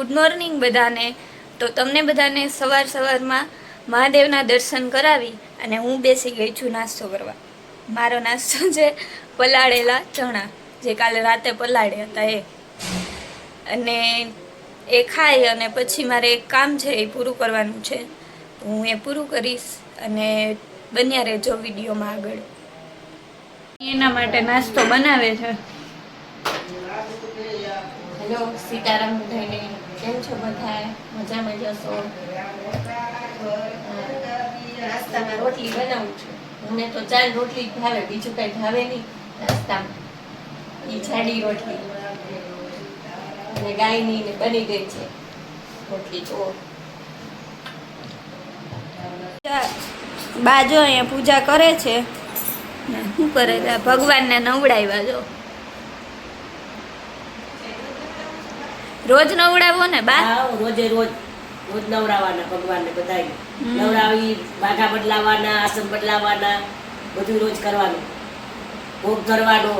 Good morning બધાને. તો તમને બધાને સવાર સવારમાં મહાદેવના દર્શન કરાવી અને હું બેસી ગઈ છું નાસ્તો કરવા. મારો નાસ્તો છે પલાળેલા ચણા, જે કાલે રાતે પલાળ્યા હતા એ. અને એ ખાઈ અને પછી મારે એક કામ છે એ પૂરું કરવાનું છે. હું એ પૂરું કરીશ અને બન્યા રહેજો વિડીયોમાં આગળ. એના માટે નાસ્તો બનાવે છે. સીતારામ બધાને. કેમ છો બધા મજામાં જશો નાસ્તામાં રોટલી બનાવું છું. મને તો ચાર રોટલી જ ભાવે, બીજું કઈ ભાવે નહીં નાસ્તામાં. એ જાડી રોટલી. અને ગાયની ને બની ગઈ છે રોટલી તો બાજો અહીંયા પૂજા કરે છે. શું કરે ભગવાનને નવડાવ્યા, જો. રોજ નવડાવો ને બા? હા રોજે રોજ રોજ નવરાવાના ભગવાનને બધાય. નવરાવી બાઘા બદલાવાના આસન બદલાવાના બધું રોજ કરવાનું. ભોગ કરવાનો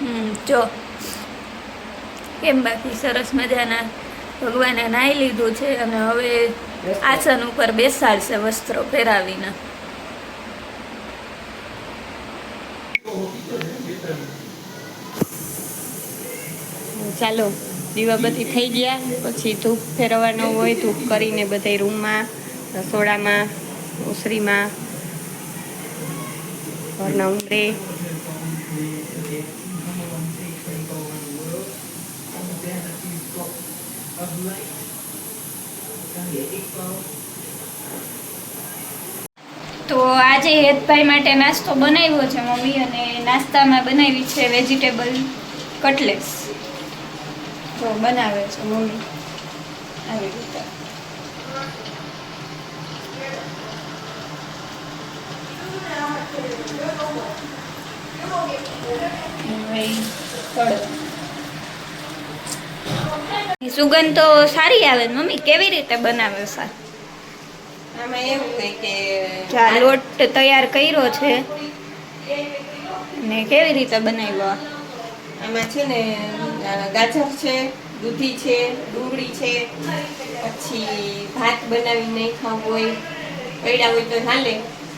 હમ જો. કેમ બાકી સરસ મજાના ભગવાને નાહી લીધું છે અને હવે આસન ઉપર બેસાડશે વસ્ત્રો પહેરાવીને. ચાલો દીવાબત્તી થઈ ગયા. પછી ધૂપ ફેરવવાનો હોય, ધૂપ કરીને બધા રૂમમાં, રસોડામાં, ઓસરીમાં ઉમરે. તો આજે હેતભાઈ માટે નાસ્તો બનાવ્યો છે મમ્મી, અને નાસ્તામાં બનાવી છે વેજીટેબલ કટલેસ તો બનાવે છે મમ્મી. આવી રીતે. સુગંધ તો સારી આવે ને મમ્મી? કેવી રીતે બનાવે છે આમાં એવું હોય કે લોટ તૈયાર કર્યો છે ને કેવી રીતે બનાવ્યો? આમાં છે ને ગાજર છે દૂધી છે ડુંગળી છે પછી ભાત બનાવી નહીં ખાવું હોય પડ્યા હોય તો હાલે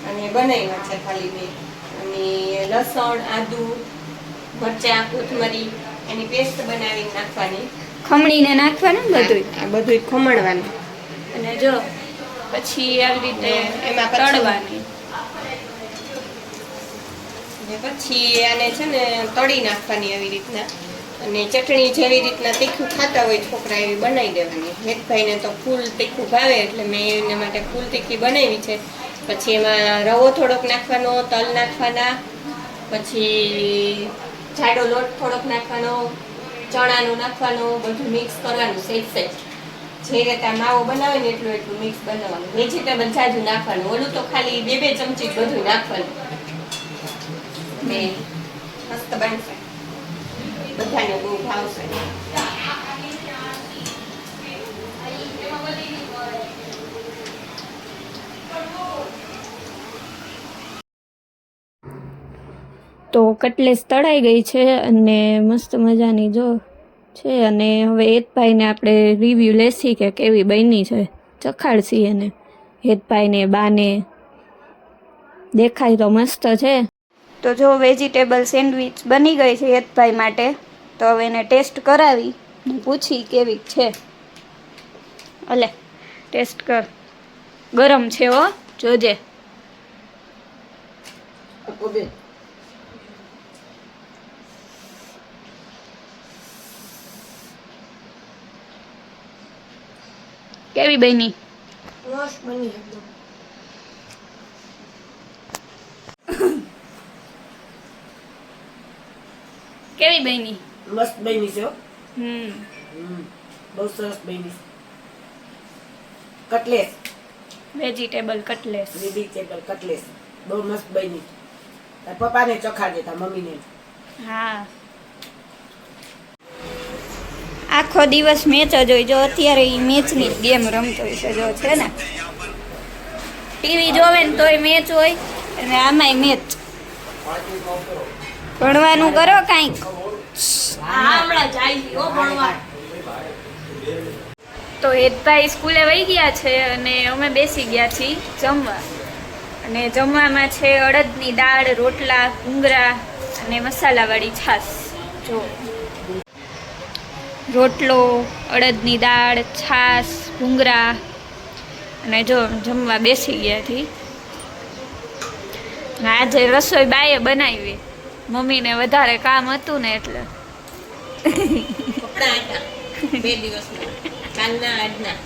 અને બનાવ્યા છે ખાલી મેં અને લસણ આદુ મરચાં કોથમરી એની પેસ્ટ બનાવી નાખવાની. ખમણીને નાખવાનું બધું બધું ખમણવાનું. અને જો પછી આવી રીતે એમાં તળવાની. પછી આને છે ને તળી નાખવાની આવી રીતના. અને ચટણી જેવી રીતના તીખું ખાતા હોય છોકરા એવી બનાવી દેવાની. હેતભાઈને તો ફૂલ તીખું ભાવે, એટલે મેં એને માટે ફૂલ તીખી બનાવી છે. પછી એમાં રવો થોડોક નાખવાનો, તલ નાખવાના, પછી જાડો લોટ થોડોક નાખવાનો, ચણાનો નાખવાનો, બધું મિક્સ કરવાનું સેજ સેજ જે રીતે માવો બનાવે ને એટલું એટલું મિક્સ બનાવવાનું. વેજીટેબલ જાજુ નાખવાનું. ઓલું તો ખાલી બે બે ચમચી બધું નાખવાનું. મસ્ત બનશે. બધાને બહુ ભાવશે. તો કટલેસ તળાઈ ગઈ છે અને મસ્ત મજાની જો છે અને હવે હેતભાઈને આપણે રિવ્યૂ લેશી કે કેવી બની છે. ચખાડશી એને હેતભાઈને બાને દેખાય તો મસ્ત છે. તો જો વેજીટેબલ સેન્ડવિચ બની ગઈ છે હેતભાઈ માટે તો હવે એને ટેસ્ટ કરાવી પૂછી કેવી છે. અલે ટેસ્ટ કર. ગરમ છે હો જોજે. કેવી બની? કેવી બની? મસ્ત બની છે હમ. હમ. બહુ સરસ બની cutlets. Vegetable cutlets. Vegetable cutlets. બહુ મસ્ત બની. પપ્પાને ચોખા દેતા મમ્મીને. હા. આખો દિવસ મેચ જ હોય. જો અત્યારે એ મેચની જ ગેમ રમતો હોય છે જો છે ને. ટીવી જોવે ને તોય મેચ હોય. અને આમાંય મેચ. ભણવાનું કરો કાંઈક? તો હેતભાઈ સ્કૂલે વહી ગયા છે અને અમે બેસી ગયા છીએ જમવા. અને જમવામાં છે અડદની દાળ રોટલા ભૂંગળા અને મસાલાવાળી છાશ. જો. રોટલો અડદની દાળ છાશ ઘૂંગરા અને જો જમવા બેસી ગયા હતી આજે રસોઈ બાએ બનાવી. મમ્મીને વધારે કામ હતું ને એટલે. કપડા હતા બે દિવસના કાલના આજના.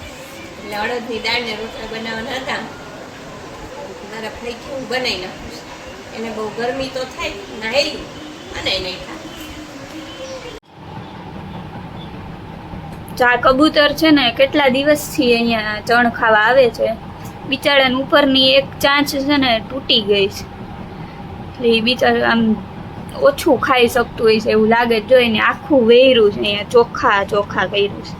એટલે અડદની દાળ રોટલા બનાવવાના હતા. મારા ભાઈ હું બનાવી નાખું એને બહુ ગરમી તો થાય નાહેલી અને નહીં થાય જા કબૂતર છે ને કેટલા દિવસથી અહીંયા ચણ ખાવા આવે છે? બિચારાની ઉપરની એક ચાંચ છે ને તૂટી ગઈ છે. એટલે એ બિચારું આમ ઓછું ખાઈ શકતું હોય છે એવું લાગે જોઈને આખું વેર્યું છે, અહીંયા ચોખ્ખા ચોખ્ખા કર્યું છે.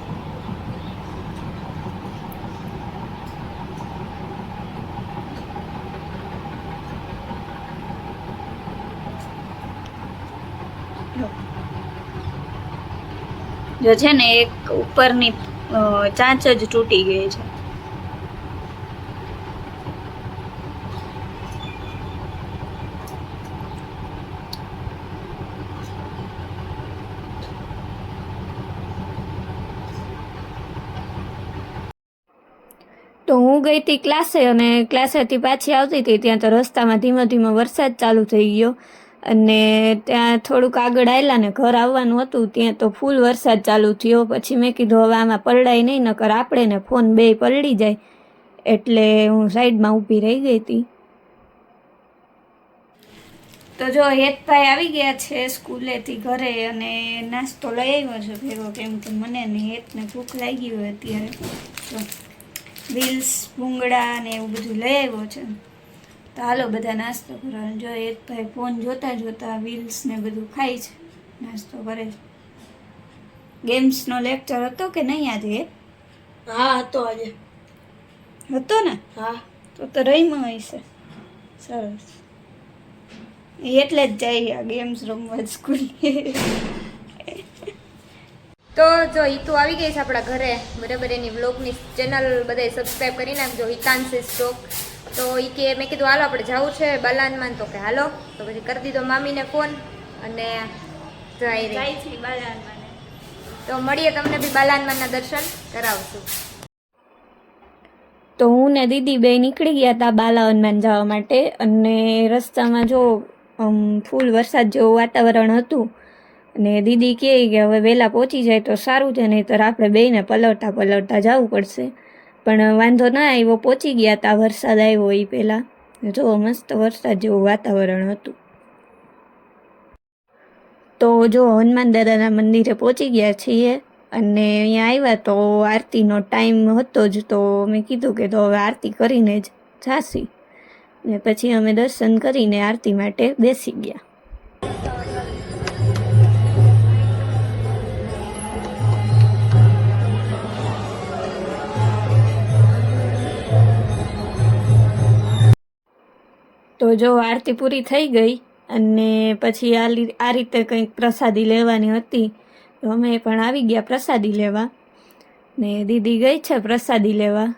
જો છે ને, એક ઉપરની ચાંચ જ તૂટી ગઈ છે. તો હું ગઈ હતી ક્લાસે અને ક્લાસેથી પાછી આવતી હતી ત્યાં તો રસ્તામાં ધીમો ધીમો વરસાદ ચાલુ થઈ ગયો. અને ત્યાં થોડુંક આગળ આવેલા ને ઘર આવવાનું હતું, ત્યાં તો ફૂલ વરસાદ ચાલુ થયો. પછી મેં કીધું, હવે આમાં પલડાય નહીં, નકર આપણે ને ફોન બે પલળી જાય. એટલે હું સાઈડમાં ઊભી રહી ગઈ હતી તો જો, હેતભાઈ આવી ગયા છે સ્કૂલેથી ઘરે અને નાસ્તો લઈ આવ્યો છે ભેગો. કેમ કે મને ને હેતને ભૂખ લાગી હોય અત્યારે. તો રીલ્સ ભૂંગળા ને એવું બધું લઈ આવ્યો છે. તો હાલો બધા નાસ્તો કરવા જો એક ભાઈ ફોન જોતા જોતા વિલ્સ ને બધું ખાય છે. નાસ્તો કરે છે. ગેમ્સનો લેક્ચર હતો કે નહીં આજે? હા હતો આજે. હતો ને? હા. તો તો રહીમાં હશે. સરસ. એટલે જ જાય આ ગેમ્સ રમવા સ્કૂલ તો જો હિતુ આવી ગઈ છે આપણા ઘરે. બરાબર એની બ્લોગની ચેનલ બધાય સબસ્ક્રાઈબ કરી નાખજો હિતાંશી સ્ટોક તો એ કે મેં કીધું હાલો આપણે જવું છે બાલાનમાં. તો કે હાલો. તો પછી કરી દીધો મામીને ફોન અને જઈ રહી જાય છે બાલાને તો મળીએ તમને બી બાલાનમાના દર્શન કરાવશું. તો હું ને દીદી બે નીકળી ગયા હતા બાલા હનુમાન જવા માટે અને રસ્તામાં જો આમ ફૂલ વરસાદ જેવું વાતાવરણ હતું અને દીદી કહે કે હવે વહેલા પહોંચી જાય તો સારું છે, નહીંતર આપણે બેને પલવતા પલવતા જવું પડશે. પણ વાંધો ના આવ્યો, પહોંચી ગયા હતા વરસાદ આવ્યો એ પહેલાં. જો, મસ્ત વરસાદ જેવું વાતાવરણ હતું. તો જો, હનુમાન દાદાના મંદિરે પહોંચી ગયા છીએ અને અહીંયા આવ્યા તો આરતીનો ટાઈમ હતો જ, તો મેં કીધું કે તો હવે આરતી કરીને જ જાસી. ને પછી અમે દર્શન કરીને આરતી માટે બેસી ગયા. તો જો આરતી પૂરી થઈ ગઈ અને પછી આ આ રીતે કંઈક પ્રસાદી લેવાની હતી, તો અમે પણ આવી ગયા પ્રસાદી લેવા. ને દીદી ગઈ છે પ્રસાદી લેવા.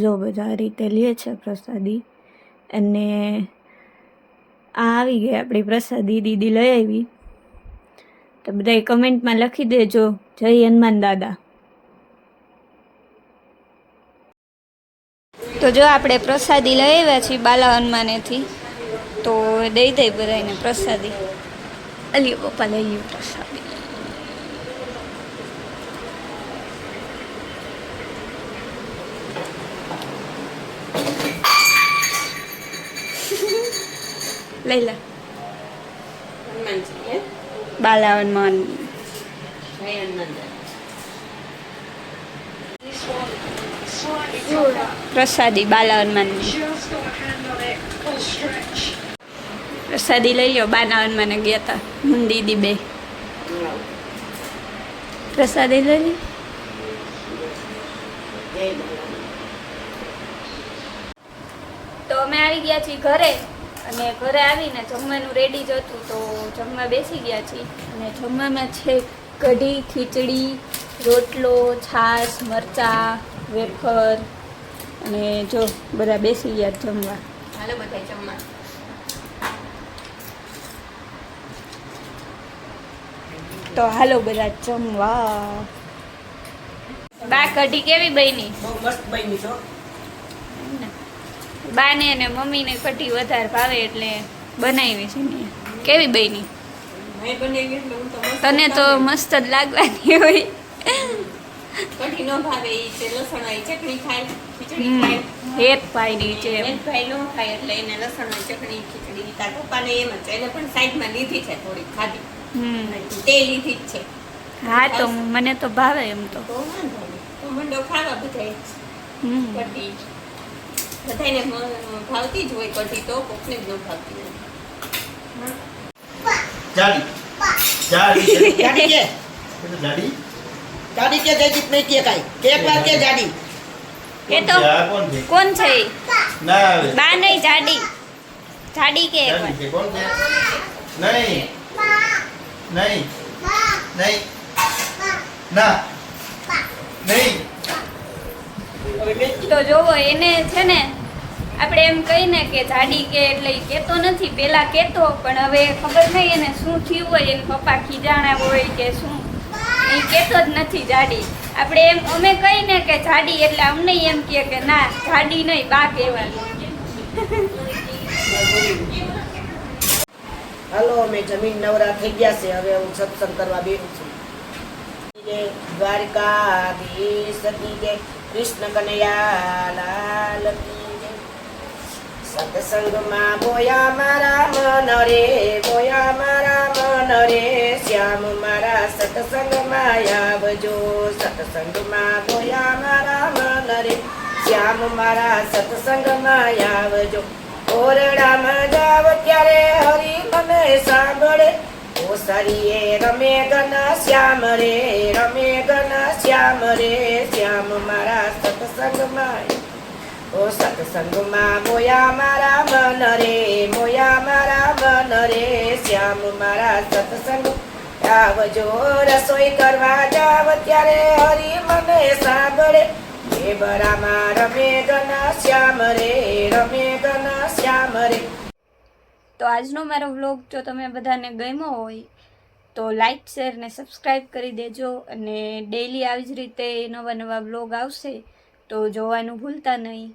જો બધા આ રીતે લે છે પ્રસાદી. અને આ આવી ગઈ આપણી પ્રસાદી દીદી લઈ આવી. તો બધાય કમેન્ટમાં લખી દેજો. જય હનુમાન દાદા. તો જો આપણે પ્રસાદી લઈ આવ્યા છીએ બાલા હનુમાનેથી તો દઈ દઈ બધાને પ્રસાદી. અલી પપ્પા લઈ લ્યો પ્રસાદી. લઈ લે. બાલા હનુમાન જય હનુમાન પ્રસાદી બાલા હનુમાનની પ્રસાદી લઈ લ્યો બાના હનુમાને ગયા હતા હું દીદી બે. પ્રસાદી લઈ લી તો અમે આવી ગયા છીએ ઘરે, અને ઘરે આવીને જમવાનું રેડી જ હતું, તો જમવા બેસી ગયા છીએ. અને જમવામાં છે કઢી, ખીચડી, રોટલો, છાશ, મરચાં વેફર અને જો બધા બેસી ગયા જમવા. હાલો બધા જમવા. તો હાલો બધા જમવા. બા કઢી કેવી બની? બહુ મસ્ત બની છો બાને અને મમ્મીને કઢી વધારે ભાવે એટલે બનાવી છે ને. કેવી બની? મેં બનાવી એટલે હું તો મસ્ત તને તો મસ્ત જ લાગવાની હોય. કઢી નો ભાવે ઈ છે લસણ વાળી ચટણી ખાય ખીચડી ખાય. હેતની છે એમ. એક ભાઈ નો ખાય એટલે એને લસણ વાળી ચટણી ખીચડી તાર પપ્પાને એમ જ એને પણ સાઈડમાં લીધી છે થોડી ખાધી. હમ. તે લીધી જ છે. હા તો મને તો ભાવે એમ તો. મંડો ખાવા બધાય હમ. કઢી. બધાને ભાવતી જ હોય કઢી તો કોકને જ ન ભાવતી હોય. જાડી. જાડી. જાડી કે જાડી. જાડી કે જયદીપ નહીં કે કાંઈ. કે એક વાર કે જાડી એ તો કોણ છે? ના બા નહીં જાડી. જાડી કે એક વાર. કોણ છે? નહીં. નહીં. નહીં. ના. નહીં. તો જોવો એને છે ને આપણે એમ કહીને કે જાડી કે એટલે કેતો કહેતો નથી. પેલા કહેતો પણ હવે ખબર નહીં એને શું થયું હોય એને પપ્પા ખીજાણા હોય કે શું એ જ નથી જાડી. આપણે એમ, અમે કહીને કે જાડી એટલે અમને એમ કહે કે ના, જાડી નહીં, બા કહેવાનું. હાલો, અમે જમીન નવરા થઈ ગયા છે. હવે હું સત્સંગ કરવા બેઠું છું. દ્વારકાધીશ કૃષ્ણ કનૈયા, લાલ કી સત્સંગમાં બોયા મારા મન રે બોયા મારા મન રે શ્યામ મારા સત્સંગમાં આવજો. સત્સંગમાં બોયા મારા મન રે શ્યામ મારા સત્સંગમાં આવજો. ઓરડામાં જાવ ત્યારે હરિ મને સાંભળે. ઓસરીએ રમે ગન શ્યામ રે રમે ગન શ્યામ રે શ્યામ મારા સત્સંગમાં ઓ સત્સંગમાં મોયા મારા મન રે મોયા મારા મન રે શ્યામ મારા સત્સંગ. આવજો રસોઈ કરવા જાવ ત્યારે હરી મને સાંભળે. હે બરામાં રમે ગના શ્યામ રે, રમે ગના શ્યામ રે. તો આજનો મારો વ્લોગ જો તમે બધાને ગમ્યો હોય, તો લાઈક શેર ને સબસ્ક્રાઈબ કરી દેજો અને ડેઈલી આવી જ રીતે નવા નવા વ્લોગ આવશે, તો જોવાનું ભૂલતા નહીં.